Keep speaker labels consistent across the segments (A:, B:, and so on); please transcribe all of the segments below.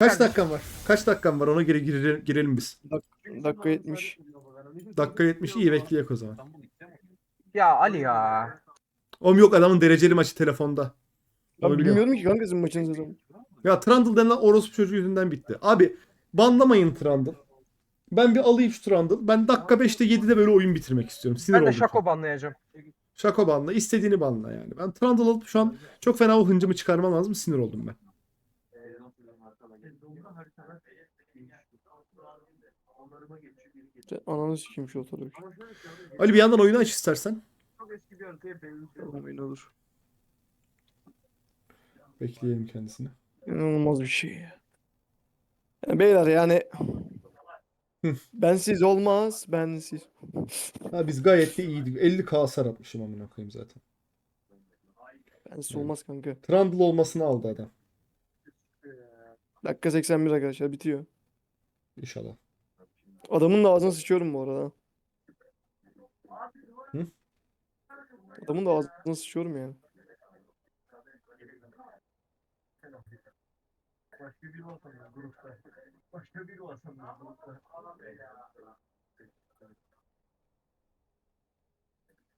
A: Kaç dakikan var? Kaç dakikan var? Ona göre girelim, girelim biz.
B: Dakika 70.
A: Dakika 70 iyi bekleyek o zaman.
C: Ya Ali ya.
A: Oğlum yok adamın dereceli maçı telefonda. Onu
B: Abi
A: biliyorum.
B: bilmiyorum ki kanka sizin maçınız ne zaman.
A: Ya Trundle denilen orospu çocuğu yüzünden bitti. Abi banlamayın Trundle. Ben bir alayım şu Trundle. Ben dakika 5'te 7'de böyle oyun bitirmek istiyorum. Sinir
C: Ben de
A: oldum.
C: Şako banlayacağım.
A: Şako banla. istediğini banla yani. Ben Trundle alıp şu an çok fena o hıncımı çıkarmam lazım. Sinir oldum ben.
B: Ananı sikeyim şu otobüs.
A: Ali bir yandan oyunu aç istersen.
B: Tamam yine olur.
A: Bekleyelim kendisini.
B: İnanılmaz bir şey ya. Yani beyler yani bensiz olmaz, bensiz.
A: Ha biz gayet de iyiydik. 50k hasar atmışım amına koyayım zaten.
B: Bensiz olmaz kanka.
A: Trundle olmasını aldı adam.
B: Dakika 81 arkadaşlar bitiyor.
A: İnşallah.
B: Adamın da ağzına sıçıyorum bu arada.
A: Hı?
B: Adamın da ağzına sıçıyorum yani.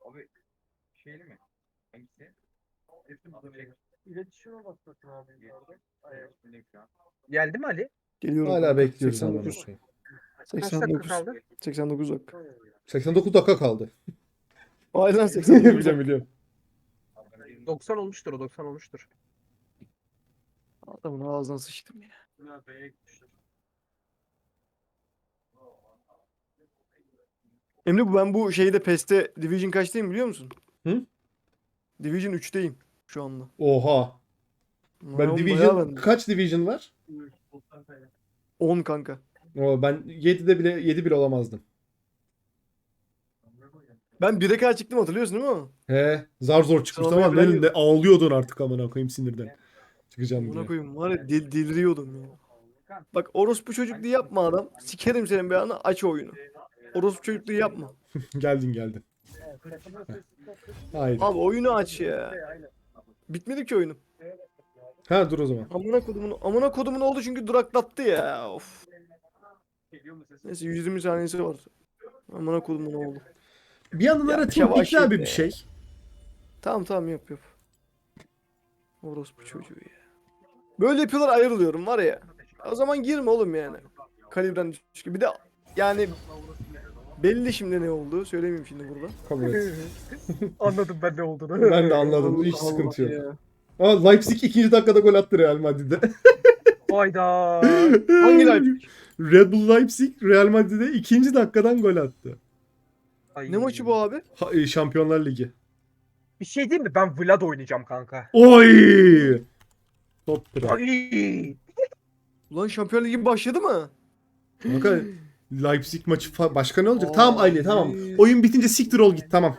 C: Abi şeyli mi? Hangisi?
D: İletişime bakmasın abi.
C: Geldi mi Ali?
B: Geliyorum.
A: Hala bekliyoruz amına
B: 89.
A: koyayım.
C: Kaç dakika
B: 89.
C: kaldı?
B: 89 dakika.
A: 89 dakika kaldı.
B: Aynen 89
A: biliyorum biliyorum.
C: 90 olmuştur o 90 olmuştur.
B: Adamın ağzına sıçtım ya. Emre bu ben bu şeyde PES'te Division kaçtayım biliyor musun?
A: Hı?
B: Division 3'teyim şu anda.
A: Oha.
B: Ben bayağı
A: Division kaç Division var?
B: 10 kanka.
A: O ben 7'de bile 7 bile olamazdım.
B: Ben 1'e kadar çıktım hatırlıyorsun değil mi?
A: He, zar zor çıkmıştım
B: Sonra
A: ama ne ağlıyordun artık amına koyayım sinirden. Çıkacağım
B: Buna
A: diye.
B: koyayım var ya del deliriyordum ya. Bak orospu çocukluğu yapma adam. Sikerim senin beyanı aç oyunu. Orospu çocukluğu yapma.
A: geldin geldin. Haydi.
B: Abi oyunu aç ya. Bitmedi ki oyunum.
A: Ha dur o zaman.
B: Amına kodumun amına kodumun oldu çünkü duraklattı ya. Of. Neyse 120 saniyesi var. Amına kodumun oldu.
A: Bir yandan
B: Ya,
A: aratayım
B: yavaş
A: bir
B: yap
A: bir
B: be.
A: şey.
B: Tamam tamam yap yap. Orospu çocuğu ya. Böyle yapıyorlar ayrılıyorum var ya. O zaman girme oğlum yani. Kalibren düşük. Bir de yani belli şimdi ne oldu. Söylemeyeyim şimdi burada.
A: Kabul et.
C: Anladım ben ne olduğunu.
A: Ben de anladım. Hiç
B: Allah
A: sıkıntı yok.
B: ya.
A: Ama Leipzig ikinci dakikada gol attı Real Madrid'de.
C: Hayda.
B: Hangi Leipzig?
A: Red Bull Leipzig Real Madrid'de ikinci dakikadan gol attı.
C: Ay.
B: Ne maçı bu abi?
A: Ha, e, Şampiyonlar Ligi.
C: Bir şey değil mi? Ben Vlad oynayacağım kanka.
A: Oy! Top bırak.
C: Ay.
B: Ulan Şampiyonlar Ligi başladı mı?
A: Kanka Leipzig maçı fa- başka ne olacak?
B: Ay.
A: Tamam Ali tamam. Oyun bitince siktir ol git tamam.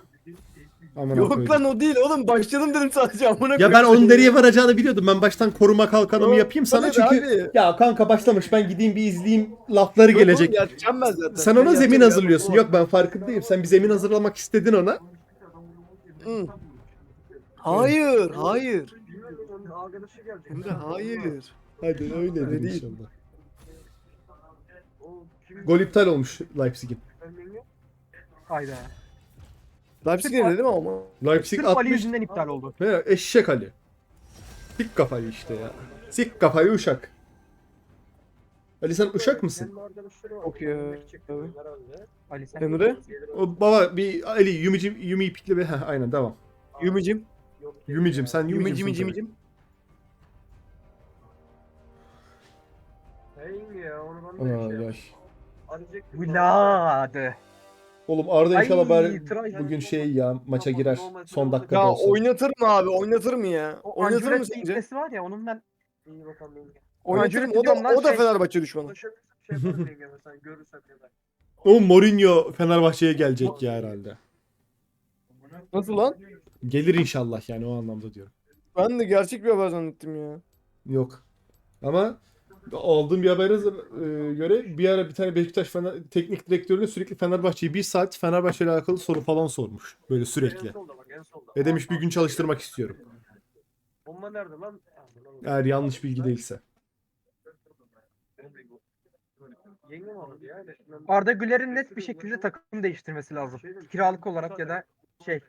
A: Aman
B: Yok lan o değil oğlum başladım dedim sadece amına
A: Ya ben onun nereye varacağını biliyordum. Ben baştan koruma kalkanımı
B: Yok,
A: yapayım sana
B: hadi
A: çünkü
B: abi.
A: ya kanka başlamış ben gideyim bir izleyeyim lafları
B: Yok
A: gelecek.
B: oğlum, yatacağım ben zaten.
A: Sen
B: Ben
A: ona zemin
B: yatacağım ya,
A: hazırlıyorsun.
B: baba.
A: Yok ben farkındayım. Sen bir zemin hazırlamak istedin ona.
B: Hı. Hayır, hayır.
D: Arkadaşı gelecek.
B: Emre hayır.
A: Hadi öyledir
B: Öyle değil.
A: inşallah. Gol iptal olmuş Leipzig'in.
C: Hayda.
B: Leipzig nerede değil mi ama?
A: Leipzig
C: Sırf Ali
A: 60.
C: yüzünden iptal oldu.
A: Ne? Eşek Ali. Sik kafayı işte ya. Sik kafayı uşak. Ali sen uşak mısın?
D: Herhalde.
C: Ali sen.
B: Emre?
A: O baba bir Ali Yumi'cim Yumi'yi pikle bir. Heh, aynen devam.
B: Yumicim.
D: Yok,
A: Yumi'cim sen
B: Yumicim,
A: Yumi'cimsin.
B: Yumicim,
A: tabii.
B: Yumicim.
A: Ay ay.
C: Vlad.
A: Oğlum Arda inşallah bari bugün şey ya maça girer. Son dakikada
B: Ya
A: olsa.
B: oynatır mı abi? Oynatır mı ya?
C: O
B: Oynatır mı
C: Ancelotti
B: sence?
C: iplesi var ya onun ben.
D: İyi bakalım.
B: Oynatır mı? O
C: diyorum
B: da,
C: lan
B: o da
C: şey-
B: Fenerbahçe düşmanı.
D: Şey yaparız yenge mesela görürsem ya da.
A: Oğlum Mourinho Fenerbahçe'ye gelecek ya herhalde.
B: Nasıl lan?
A: Gelir inşallah yani o anlamda diyorum.
B: Ben de gerçek bir haber zannettim ya.
A: Yok. Ama aldığım bir habere e, göre bir ara bir tane Beşiktaş Fener, teknik direktörüne sürekli Fenerbahçe'yi bir saat Fenerbahçe ile alakalı soru falan sormuş. Böyle
D: En
A: sürekli.
D: solda bak en solda.
A: Ve demiş bir gün çalıştırmak istiyorum.
D: Bomba nerede lan?
A: Eğer yanlış bilgi değilse.
C: Arda Güler'in net bir şekilde takım değiştirmesi lazım. Kiralık olarak ya da şey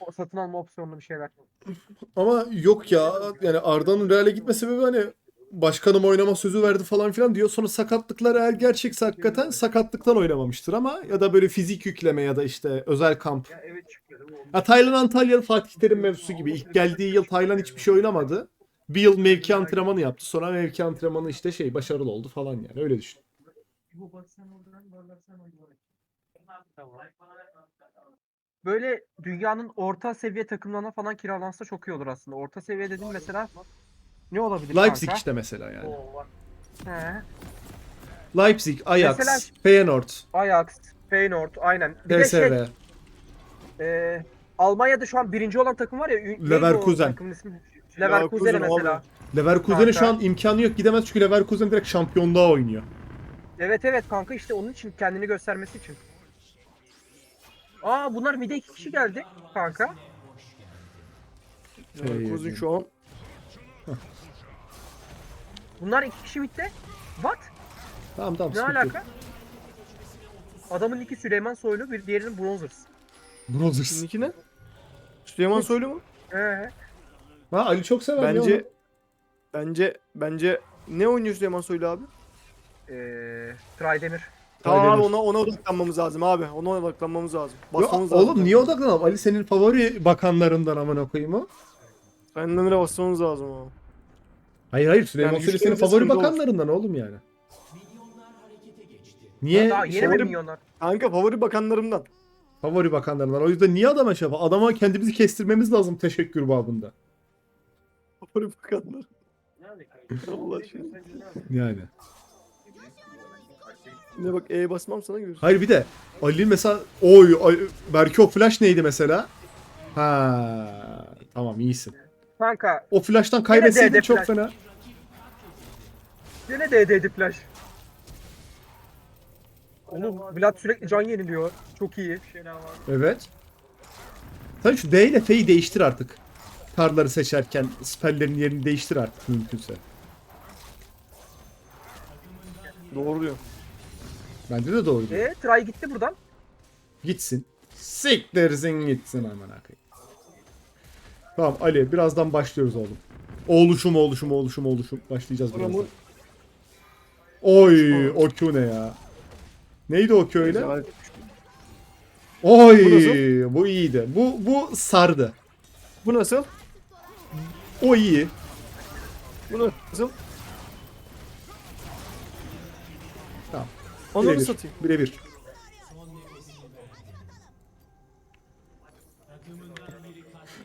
C: o satın alma opsiyonlu bir şeyler.
A: Ama yok ya yani Arda'nın Real'e gitme sebebi hani başkanım oynama sözü verdi falan filan diyor. Sonra sakatlıklar eğer gerçekse hakikaten sakatlıktan oynamamıştır ama ya da böyle fizik yükleme ya da işte özel kamp.
D: Ya eve çıkıyordum.
A: Ya Taylan Antalyalı Fatih Terim mevzusu gibi. İlk geldiği yıl Taylan hiçbir şey oynamadı. Bir yıl mevki antrenmanı yaptı. Sonra mevki antrenmanı işte şey başarılı oldu falan yani öyle düşün.
C: Böyle dünyanın orta seviye takımlarına falan kiralansa çok iyi olur aslında. Orta seviye dediğim mesela ne olabilir
A: Leipzig
C: kanka?
A: işte mesela yani.
D: Oo.
C: He.
A: Leipzig, Ajax,
C: Mesela-
A: Feyenoord,
C: Ajax, Feyenoord aynen. Bir de şey,
A: PSV,
C: e, Almanya'da şu an birinci olan takım var ya. Ü- neydi o
A: Leverkusen.
C: takımın ismi? Leverkusen
B: Leverkusen
C: mesela.
B: abi.
A: Leverkusen'in şu an imkanı yok gidemez çünkü Leverkusen direkt şampiyonluğa oynuyor.
C: Evet evet kanka işte onun için kendini göstermesi için. Aa bunlar bir de iki kişi geldi kanka.
B: Leverkusen şu an
C: Bunlar iki kişi bitti. What?
A: Tamam tamam
C: Ne
A: sıkıntı yok.
C: alaka? Adamın iki Süleyman Soylu, bir diğerinin Bronzers.
A: Brothers.
B: Sizinki ne? Süleyman Soylu mu?
C: Ee,
A: Ha Ali çok sever ya
B: Bence
A: onu.
B: bence bence ne oynuyor Süleyman Soylu abi?
C: ee, Traydemir.
B: Tamam abi ona ona odaklanmamız lazım abi. Ona odaklanmamız lazım.
A: Yo,
B: Basmamız lazım.
A: oğlum niye odaklanalım? Ali senin favori bakanlarından amına koyayım o.
B: Ben Demir'e basmamız lazım abi.
A: Hayır hayır Süleyman
B: Yani
A: Soylu senin favori bakanlarından oğlum yani. Niye?
C: Daha yeni
B: favori-
C: mi milyonlar?
B: Kanka favori bakanlarımdan.
A: Favori bakanlarından. O yüzden niye adama şey? Adama kendimizi kestirmemiz lazım teşekkür babında.
B: Favori bakanlar. Allah aşkına.
A: Yani.
B: Ne bak E basmam sana görürsün.
A: Hayır bir de Ali mesela oy, ay, belki o flash neydi mesela? Ha tamam iyisin.
C: Kanka
A: O flash'tan kaybetseydin çok
C: flash.
A: fena.
C: yine DD'di flash. Oğlum Vlad sürekli can yeniliyor. Çok iyi.
A: Evet. Sen şu D ile F'yi değiştir artık. Karları seçerken spelllerin yerini değiştir artık mümkünse.
B: Doğru diyor.
A: Bence de doğru. diyor.
C: E Tray gitti buradan.
A: Gitsin. Siktirsin gitsin aman akıyım. Tamam Ali birazdan başlıyoruz oğlum. Oğluşum oğluşum oğluşum oğluşum. Başlayacağız birazdan. Oy o Q ne ya? Neydi o Q öyle? Oy
B: Bu
A: bu iyiydi. Bu bu sardı.
B: Bu nasıl?
A: O iyi.
B: Bu nasıl?
A: Tamam.
B: Onu da
A: Birebir.
B: satayım.
A: Birebir.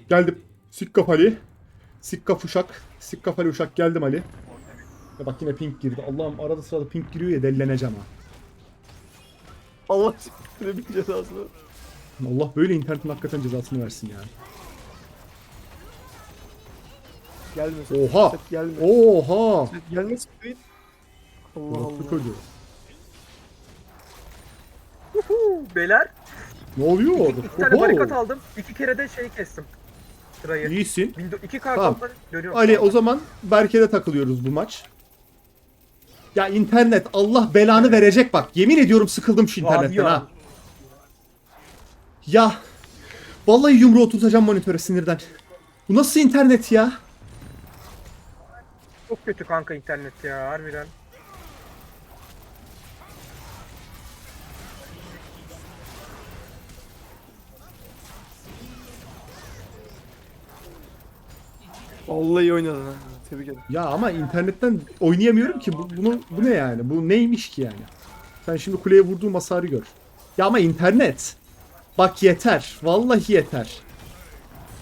A: Geldim. Sikkaf Ali. Sikkaf uşak. Sikkaf Ali uşak geldim Ali. Ya bak yine pink girdi. Allah'ım arada sırada pink giriyor ya delleneceğim ha.
B: Allah aşkına bir cezasını.
A: Allah böyle internetin hakikaten cezasını versin yani.
B: Gelmesin.
A: Oha.
B: Set gelme.
A: Oha.
B: Set gelmesin. Allah
A: Orospu
B: Allah.
C: Huu, Beyler
A: Ne oluyor orada?
C: iki tane barikat aldım. İki kere de şey kestim. Tray'ı.
A: İyisin.
C: 2K
A: Tamam.
C: dönüyorum.
A: Ali o zaman Berke'de takılıyoruz bu maç. Ya internet Allah belanı verecek bak. Yemin ediyorum sıkıldım şu internetten ha. Ya. Vallahi yumruğu tutacağım monitöre sinirden. Bu nasıl internet ya?
C: Çok kötü kanka internet ya harbiden.
B: Vallahi iyi oynadın ha. Tebrik ederim.
A: Ya ama internetten oynayamıyorum ki. Bu, bunu, bu ne yani? Bu neymiş ki yani? Sen şimdi kuleye vurduğum hasarı gör. Ya ama internet. Bak yeter. Vallahi yeter.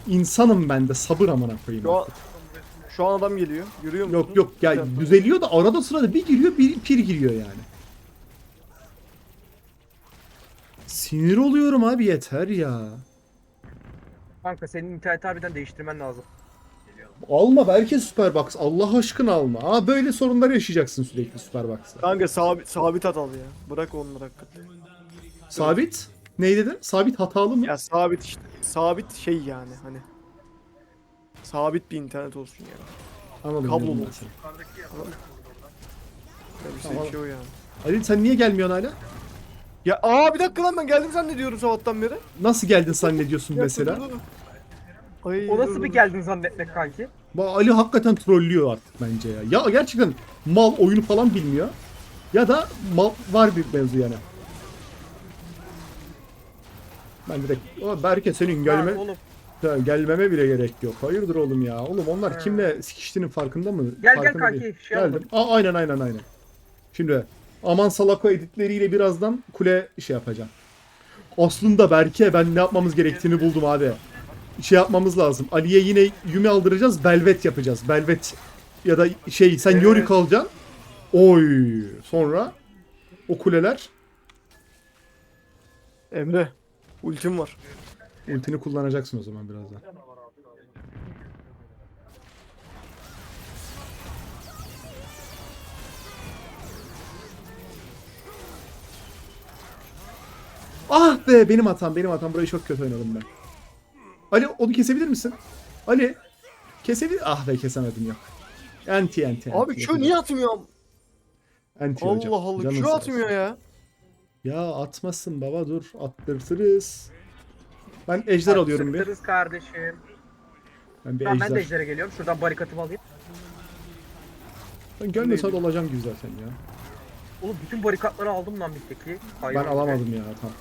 A: İnsanım ben de sabır amına koyayım.
B: Şu an, şu an adam geliyor. Görüyor musun?
A: Yok yok ya
B: Güzel.
A: düzeliyor da arada sırada bir giriyor bir pir giriyor yani. Sinir oluyorum abi yeter ya.
C: Kanka senin internet harbiden değiştirmen lazım.
A: Alma belki Superbox Allah aşkına alma. Aa böyle sorunlar yaşayacaksın sürekli Superbox'ta.
B: Kanka sabit, sabit hatalı ya. Bırak onları hakikaten.
A: Sabit? Ne dedin? Sabit hatalı mı?
B: Ya sabit işte. Sabit şey yani hani. Sabit bir internet olsun yani.
A: Anladım.
B: kablo
A: ben seni.
B: Ya bir şey o yani.
A: Ali sen niye gelmiyorsun hala?
B: Ya aa bir dakika lan ben geldim zannediyorum sabahtan beri.
A: Nasıl geldin zannediyorsun
B: Ya,
A: mesela?
B: dur, dur, dur. Ay,
C: O nasıl bir geldin zannetmek kanki?
A: Bak Ali hakikaten trollüyor artık bence ya. Ya gerçekten mal oyunu falan bilmiyor. Ya da mal var bir mevzu yani. Ben direkt o Berke senin gelme
C: Lan oğlum
A: Ha, gelmeme bile gerek yok. Hayırdır oğlum ya. Oğlum onlar
C: Ha.
A: kimle sikiştiğinin farkında mı?
C: gel
A: Farkında
C: kanki,
A: değil.
C: şey
A: Geldim.
C: yapalım.
A: Aa, aynen aynen aynen. Şimdi Aman Salako editleriyle birazdan kule şey yapacağım. Aslında Berke ben ne yapmamız gerektiğini buldum abi. Şey yapmamız lazım. Ali'ye yine Yumi aldıracağız. Belvet yapacağız. Belvet ya da şey sen
C: Evet.
A: Yorick alacaksın. Oy. Sonra o kuleler
B: Emre. Ultim var.
A: ultini kullanacaksın o zaman birazdan. Ah be benim hatam benim hatam burayı çok kötü oynadım ben. Ali onu kesebilir misin? Ali kesebilir. Ah be kesemedim yok. Anti anti.
B: Abi
A: anti.
B: Q niye atmıyor?
A: Anti hocam.
B: Allah Allah
A: Canın
B: Q
A: sağ olsun.
B: atmıyor ya.
A: Ya atmasın baba dur attırtırız. Ben ejder alıyorum bir.
C: Sıktırız kardeşim.
A: Ben bir
C: Tamam ben de
A: ejder.
C: ejdere geliyorum. Şuradan barikatımı alayım.
A: Ben gelmese de olacağım gibi zaten ya.
C: Oğlum bütün barikatları aldım lan bitteki. Hayır,
A: Ben alamadım ya tam.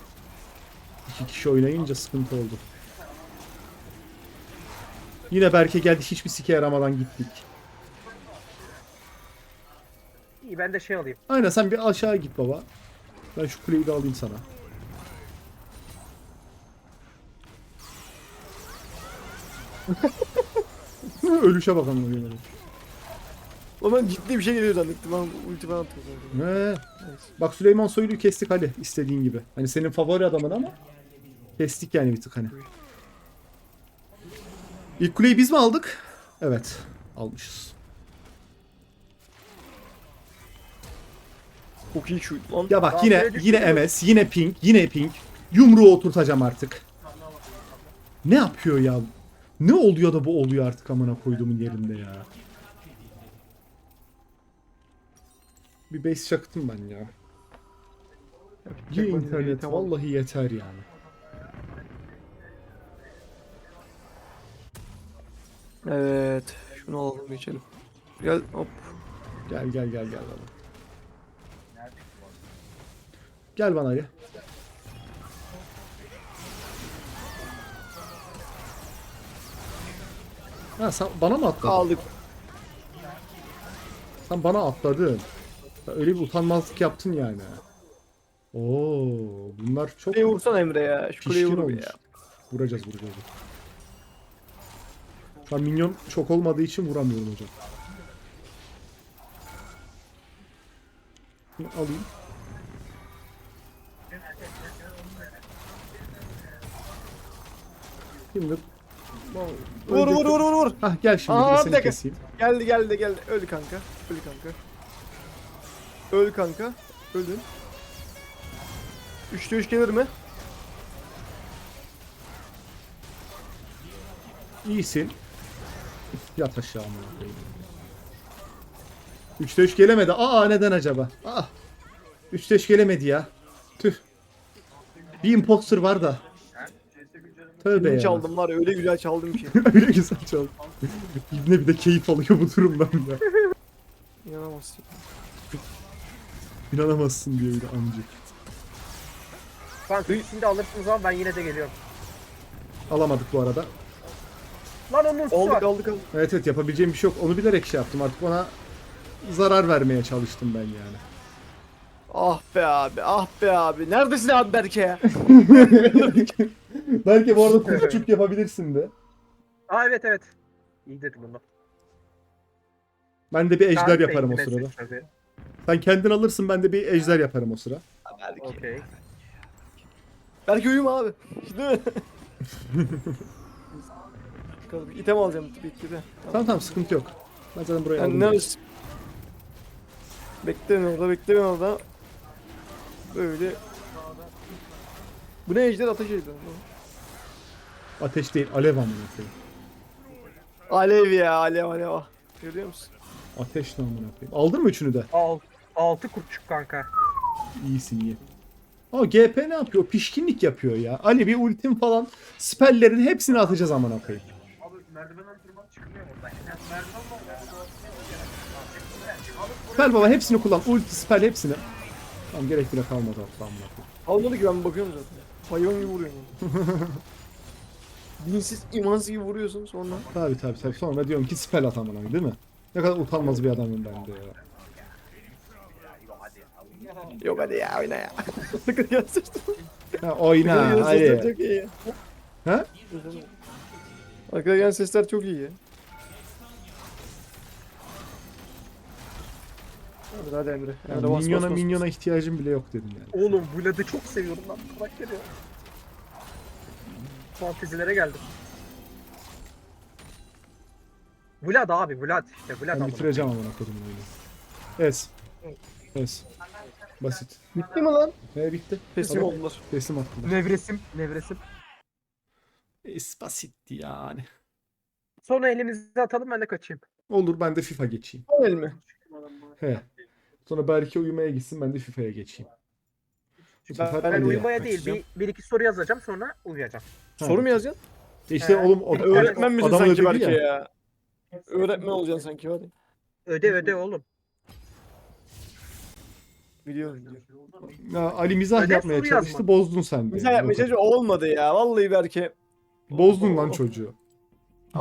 A: İki kişi oynayınca sıkıntı oldu. Yine Berke geldi hiçbir sike yaramadan gittik.
C: İyi ben de şey alayım.
A: Aynen sen bir aşağı git baba. Ben şu kuleyi de alayım sana. Ölüşe bakalım o yemin
B: Ulan ben ciddi bir şey geliyor zannettim. Ben ulti falan atıyor zannettim. Neyse.
A: Bak Süleyman Soylu'yu kestik Ali istediğin gibi. Hani senin favori adamın ama kestik yani bir tık hani. İlk kuleyi biz mi aldık? Evet almışız.
B: Çok iyi shoot lan.
A: Ya bak
C: Daha
A: yine yine. MS, yine ping, yine ping. Yumruğu oturtacağım artık. Ne yapıyor ya? Ne oluyor da bu oluyor artık amına koyduğumun yerinde ya. Bir base çaktım ben ya. Bir internet vallahi yeter yani.
B: Evet. Şunu alalım geçelim. Gel hop.
A: Gel gel gel gel bana. Gel bana Ali. Ha sen bana mı atladın?
B: Aldık.
A: Sen bana atladın. Ya öyle bir utanmazlık yaptın yani. Oo, bunlar çok
B: Kuleyi vursan Emre ya. Şu kuleyi
A: pişkin
B: vur bir
A: olmuş.
B: ya.
A: Vuracağız vuracağız. Şu an minyon çok olmadığı için vuramıyorum hocam. Bunu alayım. Şimdi
B: Vur vur vur vur vur.
A: Hah gel şimdi bir seni
B: dakika.
A: keseyim.
B: Geldi geldi geldi. Öl kanka. Öl kanka. Öl kanka. Öldün. Üçte üç gelir mi?
A: İyisin. Yat aşağı amına koyayım. 3'te 3 gelemedi. Aa neden acaba? Aa. 3'te 3 gelemedi ya. Tüh. Bir imposter var da. Tövbe ya.
B: çaldım var ya öyle güzel çaldım ki.
A: Öyle güzel çaldı. İbne bir de keyif alıyor bu durumdan ya.
B: İnanamazsın.
A: İnanamazsın diye bir de amcık.
C: Kanka şimdi alırsınız ama ben yine de geliyorum.
A: Alamadık bu arada.
C: Lan onun
B: Aldık
C: var.
B: aldık aldık.
A: Evet evet yapabileceğim bir şey yok. Onu bilerek şey yaptım. Artık ona zarar vermeye çalıştım ben yani.
B: Ah be abi ah be abi. Neredesin abi Berke ya?
A: Belki bu arada kuzucuk yapabilirsin de.
C: Aa evet evet. İyi dedim bunu.
A: Ben de bir ejder yaparım o sırada. Sen kendin alırsın ben de bir ejder yaparım o sıra.
B: Berke.
C: Okey.
B: Berke uyuma abi. Değil mi? Bakalım, İtem alacağım bitti de.
A: Tamam tamam sıkıntı yok. Ben zaten buraya
B: Yani
A: aldım.
B: neresi? Bekleyin orada bekleyin orada. Böyle. Bu ne ejder ateş ejder.
A: Ateş değil alev amına koyayım.
B: Alev ya alev alev. ah. Görüyor musun?
A: Ateş ne amına koyayım. Aldın mı üçünü de?
C: Al. 6 kurtçuk kanka.
A: İyisin iyi. Ama GP ne yapıyor? Pişkinlik yapıyor ya. Ali bir ultim falan. Spelllerin hepsini atacağız amına koyayım.
C: Merdivenden tırmanıp çıkmıyor oradan. Yani merdiven var ya.
A: Spell baba hepsini kullan. Ulti, spell hepsini. Tamam gerek bile kalmadı hatta amına koyayım.
B: Almadı ki ben bakıyorum zaten. Hayvan gibi vuruyorsun. Dinsiz, imansız gibi vuruyorsun sonra.
A: Tabi tabi tabi. Sonra diyorum ki spell at amına koyayım, değil mi? Ne kadar utanmaz bir adamım ben de ya.
B: Yok hadi ya oyna ya. Sakın ya sıçtım.
A: Ha, oyna hadi.
B: çok iyi.
A: Ha?
B: Arkada gelen sesler çok iyi ya. Hadi hadi Emre.
A: Ya,
B: Emre bas,
A: minyona
B: bas, bas,
A: minyona ihtiyacım bile yok dedim yani.
C: Oğlum Vlad'ı çok seviyorum lan karakteri ya. Fantezilere geldim. Vlad abi Vlad işte Vlad
A: Ben
C: abi.
A: bitireceğim amına koyayım oyunu. Es. Es. Basit.
B: bas. Bitti mi lan?
A: Ne bitti?
B: Teslim
A: Adam
B: oldular.
A: Teslim attılar.
C: Nevresim, nevresim.
A: Es basitti yani.
C: Sonra elimizi atalım ben de kaçayım.
A: Olur ben de FIFA geçeyim.
B: Al elimi.
A: He. Sonra belki uyumaya gitsin ben de FIFA'ya geçeyim. Bu
B: Ben-
A: sefer
B: ben
C: uyumaya değil bir, bir iki soru yazacağım sonra uyuyacağım.
B: Soru mu yazacaksın?
A: İşte
C: Ee,
A: oğlum o,
B: Öğretmen misin
A: adam
B: sanki
A: öyle dedi
B: belki ya. Öğretmen olacaksın sanki hadi.
C: Öde öde oğlum.
B: Biliyorum. biliyorum.
A: Ya, Ali mizah
C: Öyle
A: yapmaya
C: soru
A: çalıştı
C: yazma.
A: bozdun sen de.
B: Güzel yapmaya çalışıyor olmadı ya. Vallahi belki.
A: Bozdun lan çocuğu.